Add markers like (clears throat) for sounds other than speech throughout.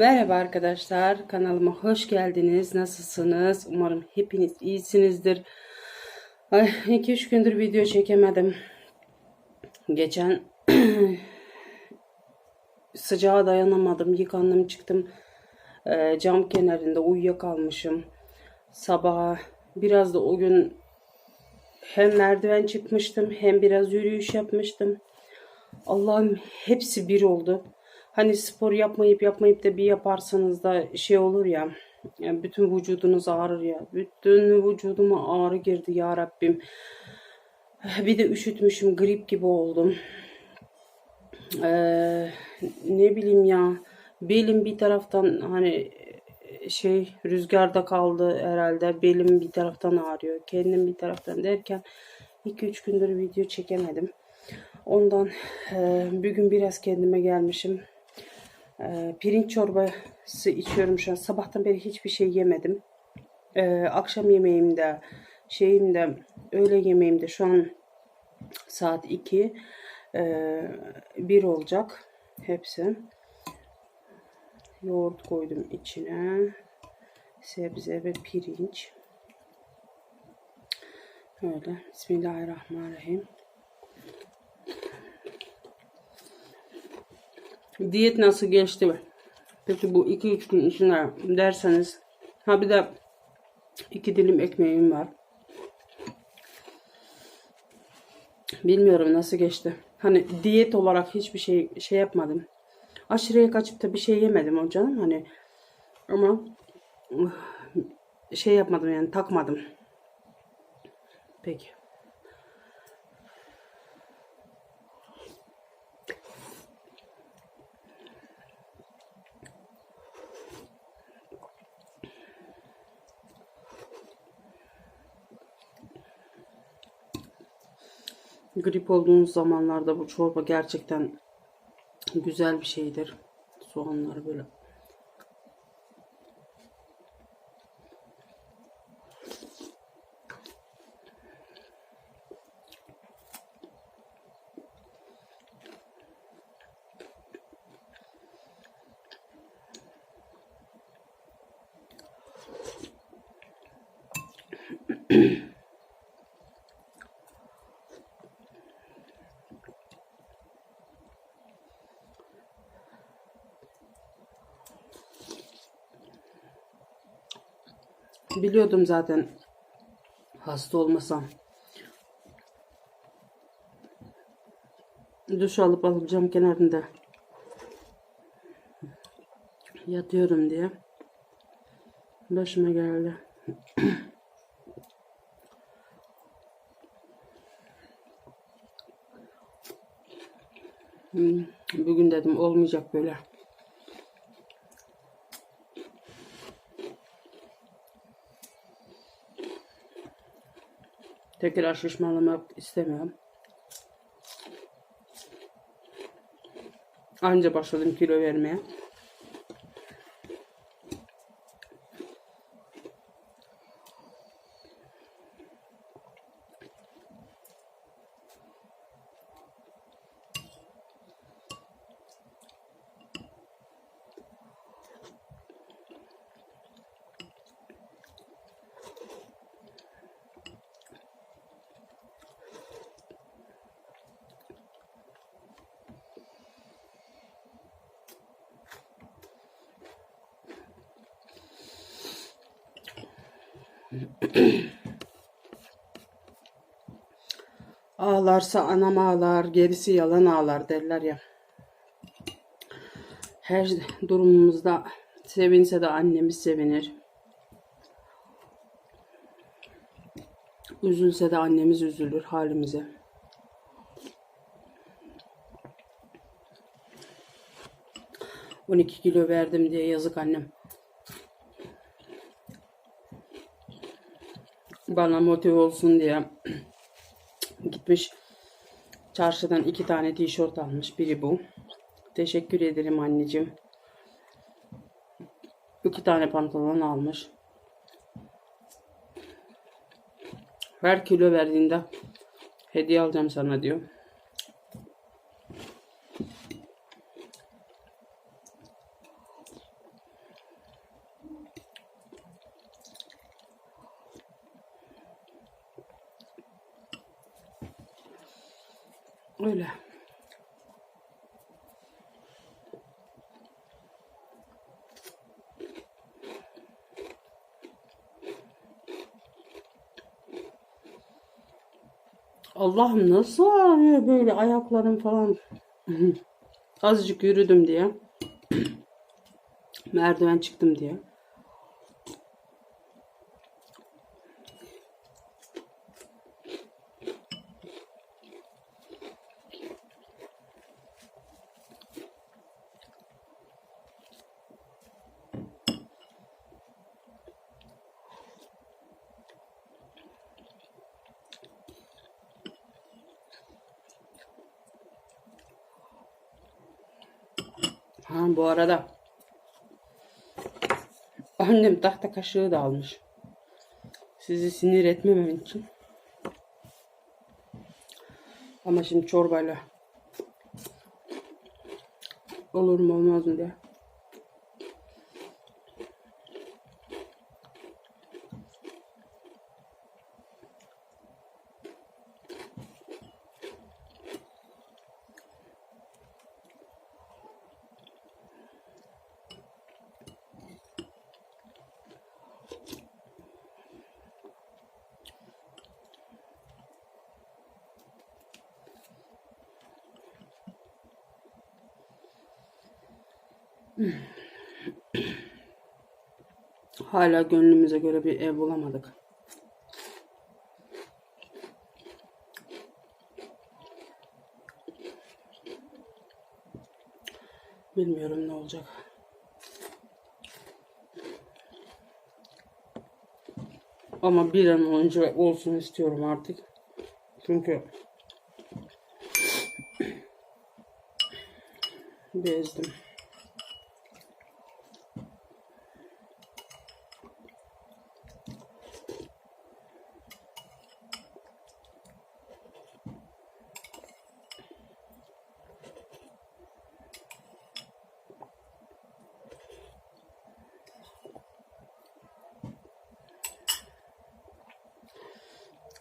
Merhaba arkadaşlar, kanalıma hoş geldiniz. Nasılsınız? Umarım hepiniz iyisinizdir. Ay, 2-3 gündür video çekemedim. Geçen (clears throat) sıcağa dayanamadım. Yıkandım çıktım. Ee, cam kenarında uyuyakalmışım. Sabaha biraz da o gün hem merdiven çıkmıştım hem biraz yürüyüş yapmıştım. Allah'ım hepsi bir oldu. Hani spor yapmayıp yapmayıp da bir yaparsanız da şey olur ya. yani bütün vücudunuz ağrır ya. Bütün vücuduma ağrı girdi ya Rabbim. Bir de üşütmüşüm, grip gibi oldum. Ee, ne bileyim ya. Belim bir taraftan hani şey rüzgarda kaldı herhalde. Belim bir taraftan ağrıyor. Kendim bir taraftan derken 2-3 gündür video çekemedim. Ondan e, bugün biraz kendime gelmişim. E, pirinç çorbası içiyorum şu an. Sabahtan beri hiçbir şey yemedim. E, akşam yemeğimde, şeyimde, öğle yemeğimde şu an saat 2. E, 1 olacak hepsi. Yoğurt koydum içine. Sebze ve pirinç. Öyle. Bismillahirrahmanirrahim. Diyet nasıl geçti? Peki bu 2-3 gün içinde derseniz. Ha bir de iki dilim ekmeğim var. Bilmiyorum nasıl geçti. Hani diyet olarak hiçbir şey şey yapmadım. Aşırıya kaçıp da bir şey yemedim o canım hani. Ama şey yapmadım yani takmadım. Peki. Grip olduğunuz zamanlarda bu çorba gerçekten güzel bir şeydir. Soğanları böyle (clears throat) Biliyordum zaten hasta olmasam. Duş alıp alıp cam kenarında yatıyorum diye başıma geldi. Hmm, Bugün dedim olmayacak böyle. Tekrar şişmanlamak istemiyorum. Anca başladım kilo vermeye. (clears throat) Ağlarsa anam ağlar, gerisi yalan ağlar derler ya. Her durumumuzda sevinse de annemiz sevinir. Üzülse de annemiz üzülür halimize. On iki kilo verdim diye yazık annem. Bana motive olsun diye (clears throat) gitmiş çarşıdan iki tane tişört almış. Biri bu. Teşekkür ederim anneciğim. İki tane pantolon almış. Her kilo verdiğinde hediye alacağım sana diyor. Öyle. Allah'ım nasıl ağrıyor böyle ayaklarım falan. Azıcık yürüdüm diye. (clears throat) Merdiven çıktım diye. Ha bu arada annem tahta kaşığı da almış. Sizi sinir etmemem için. Ama şimdi çorbayla olur mu olmaz mı diye. (clears throat) Hala gönlümüze göre bir ev bulamadık. Bilmiyorum ne olacak. Ama bir an önce olsun istiyorum artık. Çünkü (clears throat) bezdim.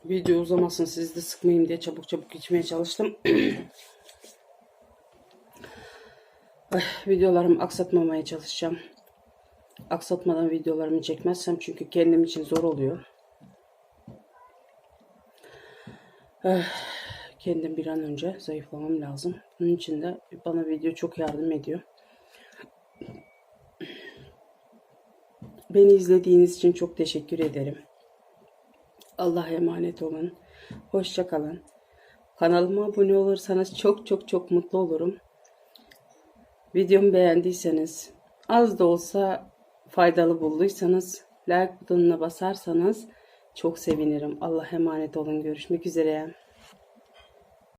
Video uzamasın sizi de sıkmayayım diye çabuk çabuk geçmeye çalıştım. (clears throat) Ay, videolarımı aksatmamaya çalışacağım. Aksatmadan videolarımı çekmezsem çünkü kendim için zor oluyor. Eh, kendim bir an önce zayıflamam lazım. Bunun için de bana video çok yardım ediyor. Beni izlediğiniz için çok teşekkür ederim. Allah'a emanet olun. Hoşça kalın. Kanalıma abone olursanız çok çok çok mutlu olurum. Videomu beğendiyseniz, az da olsa faydalı bulduysanız, like butonuna basarsanız çok sevinirim. Allah'a emanet olun. Görüşmek üzere.